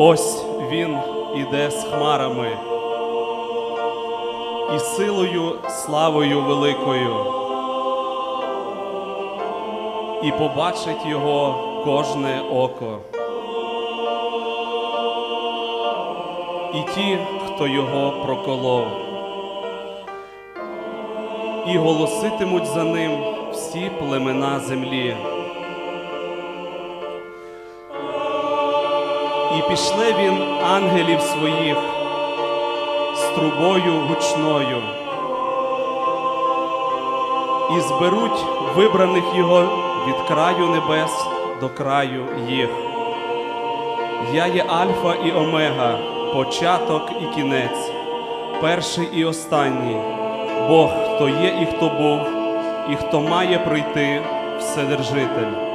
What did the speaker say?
Ось він іде з хмарами і силою, славою великою. І побачить його кожне око. І ті, хто його проколов. І голоситимуть за ним всі племена землі. І пішле він ангелів своїх з трубою гучною, і зберуть вибраних його від краю небес до краю їх. Я є Альфа і Омега, початок і кінець, перший і останній, Бог, хто є і хто був, і хто має прийти, Вседержитель.